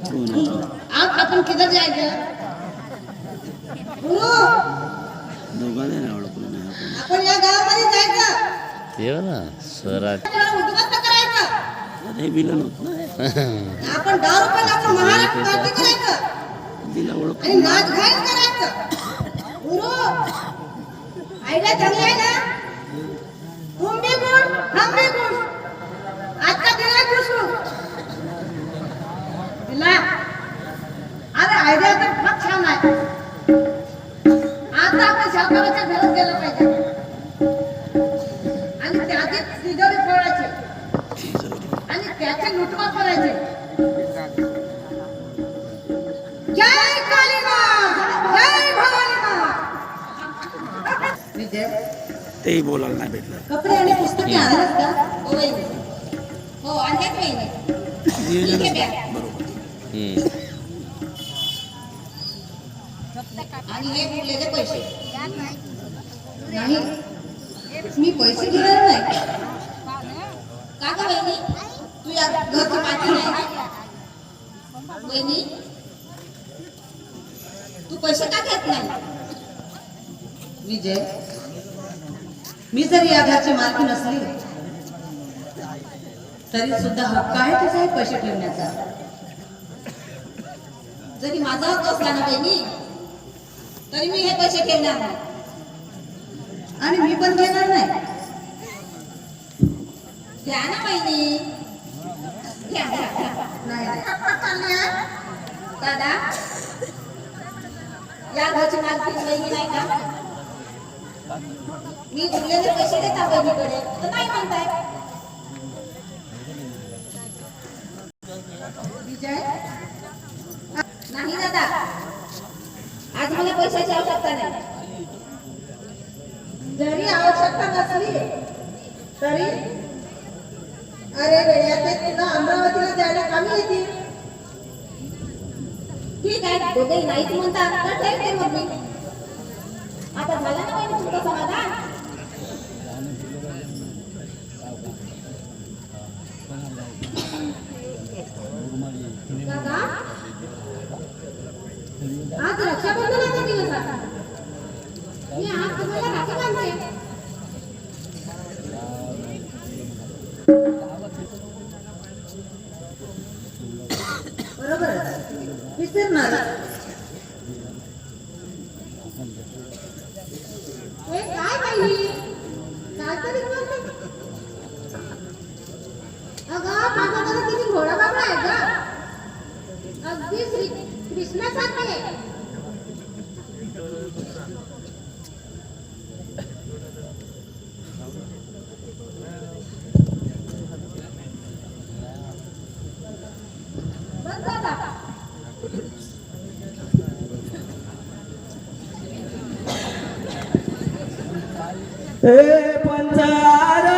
आप अपन किधर जाएगा? गुरु दोघांना नाही ओळखलं नाही आपण आपण या गावामध्ये जायचं ते ना स्वराज त्याला उद्ध्वस्त करायचं अरे विलन होत नाही आपण दहा रुपयाला आपण महाराष्ट्र पार्टी करायचं तिला ओळख नाच घाल करायचं घरात गेलं पाहिजे. आणि त्याचे तिजोरी फोडायचे. आणि त्याचे लुटमार करायचे. जय कालीमा जय भवानी विजय तेही बोलायला नाही भेटलं. कपडे आणि पुस्तके आणलात का? हो. हो बॅग. बरोबर. हम्म. आणि हे पैसे. नाही. मी पैसे घेणार नाही. का ग वहिनी? तू या घरची माती नाही. वहिनी तू पैसे का घेत नाही? विजय मी जरी या घरची मालकी नसली तरी सुद्धा हक्क आहे तुझा पैसे ठेवण्याचा. जरी माझा हक्क असला ना बहिणी तरी मी हे पैसे ठेवणार नाही. आणि मी पण घेणार नाही. घ्या ना बहिणी. दादा या घरची मालकी बहिणी नाही का? मी उरलेले पैसे देता बहिणीकडे. तर नाही म्हणताय. विजय? नाही दादा. आज मला पैशाची आवश्यकता नाही. जरी आवश्यकता नसली तरी अरे वेळ्या ते तुला अमरावतीला द्यायला कामी येतील. ठीक आहे दोघे नाहीच म्हणतात. तर ठेवते मग मी. आता झालं ना पाहिजे तुमचं समाधान? आज रक्षाबंधनाचा दिवस आता मी आज तुम्हाला राखी बांधते बरोबर विसरणार. हे काय पाहिजे हे पंचार